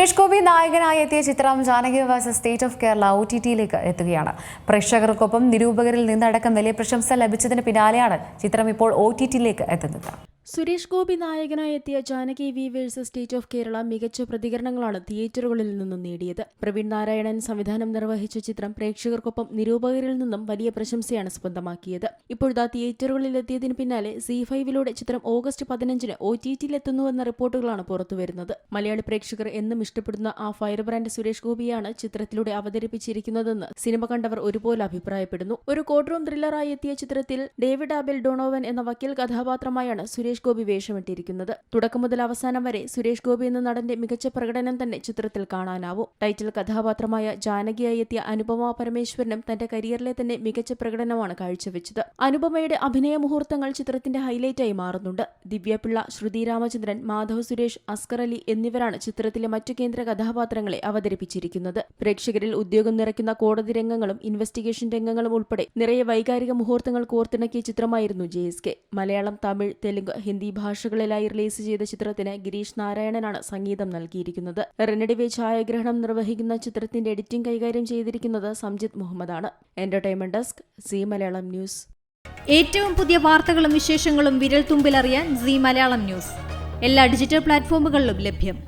സുരേഷ് ഗോപി നായകനായി എത്തിയ ചിത്രം Janaki was state of Kerala O T ടിയിലേക്ക് എത്തുകയാണ്. പ്രേക്ഷകർക്കൊപ്പം നിരൂപകരിൽ നിന്നടക്കം വലിയ പ്രശംസ ലഭിച്ചതിന് പിന്നാലെയാണ് ചിത്രം ഇപ്പോൾ ഒ ടി ടിയിലേക്ക് എത്തുന്നത്. സുരേഷ് ഗോപി നായകനായി എത്തിയ Janaki V versus state of Kerala മികച്ച പ്രതികരണങ്ങളാണ് തിയേറ്ററുകളിൽ നിന്നും നേടിയത്. പ്രവീൺ നാരായണൻ സംവിധാനം നിർവഹിച്ച ചിത്രം പ്രേക്ഷകർക്കൊപ്പം നിരൂപകരിൽ നിന്നും വലിയ പ്രശംസയാണ് സ്വന്തമാക്കിയത്. ഇപ്പോഴത്തെ തിയേറ്ററുകളിൽ എത്തിയതിന് പിന്നാലെ സി ഫൈവിലൂടെ ചിത്രം ഓഗസ്റ്റ് പതിനഞ്ചിന് ഒ ടി ടിയിലെത്തുന്നുവെന്ന റിപ്പോർട്ടുകളാണ് പുറത്തുവരുന്നത്. മലയാളി പ്രേക്ഷകർ എന്നും ഇഷ്ടപ്പെടുന്ന ആ ഫയർ ബ്രാൻഡ് സുരേഷ് ഗോപിയാണ് ചിത്രത്തിലൂടെ അവതരിപ്പിച്ചിരിക്കുന്നതെന്ന് സിനിമ കണ്ടവർ ഒരുപോലെ അഭിപ്രായപ്പെടുന്നു. ഒരു കോർട്ട് റൂം ത്രില്ലറായി എത്തിയ ചിത്രത്തിൽ ഡേവിഡ് ആബിൽ ഡൊണോവൻ എന്ന വക്കീൽ കഥാപാത്രമായാണ് സുരേഷ് ഗോപി വേഷമിട്ടിരിക്കുന്നത്. തുടക്കം മുതൽ അവസാനം വരെ സുരേഷ് ഗോപി എന്ന നടന്റെ മികച്ച പ്രകടനം തന്നെ ചിത്രത്തിൽ കാണാനാവും. ടൈറ്റിൽ കഥാപാത്രമായ ജാനകിയായി എത്തിയ അനുപമ പരമേശ്വരനും തന്റെ കരിയറിലെ തന്നെ മികച്ച പ്രകടനമാണ് കാഴ്ചവെച്ചത്. അനുപമയുടെ അഭിനയ മുഹൂർത്തങ്ങൾ ചിത്രത്തിന്റെ ഹൈലൈറ്റായി മാറുന്നുണ്ട്. ദിവ്യപിള്ള ശ്രുതി രാമചന്ദ്രൻ മാധവ് സുരേഷ് അസ്കർ അലി എന്നിവരാണ് ചിത്രത്തിലെ മറ്റു കേന്ദ്ര കഥാപാത്രങ്ങളെ അവതരിപ്പിച്ചിരിക്കുന്നത്. പ്രേക്ഷകരിൽ ഉദ്യോഗം നിറയ്ക്കുന്ന കോടതി രംഗങ്ങളും ഇൻവെസ്റ്റിഗേഷൻ രംഗങ്ങളും ഉൾപ്പെടെ നിറയെ വൈകാരിക മുഹൂർത്തങ്ങൾ കോർത്തിണക്കിയ ചിത്രമായിരുന്നു J S K. Malayalam Tamil Telugu Hindi ഭാഷകളിലായി release ചെയ്ത ചിത്രത്തിന് ഗിരീഷ് നാരായണനാണ് സംഗീതം നൽകിയിരിക്കുന്നത്. റെനഡിവെ ഛായാഗ്രഹണം നിർവഹിക്കുന്ന ചിത്രത്തിന്റെ എഡിറ്റിംഗ് കൈകാര്യം ചെയ്തിരിക്കുന്നത് Samjith മുഹമ്മദാണ്. Entertainment desk C Malayalam news. ഏറ്റവും പുതിയ വാർത്തകളും വിശേഷങ്ങളും വിരൽ തുമ്പിലറിയാൻ സി മലയാളം ന്യൂസ്. എല്ലാ ഡിജിറ്റൽ പ്ലാറ്റ്ഫോമുകളിലും ലഭ്യം.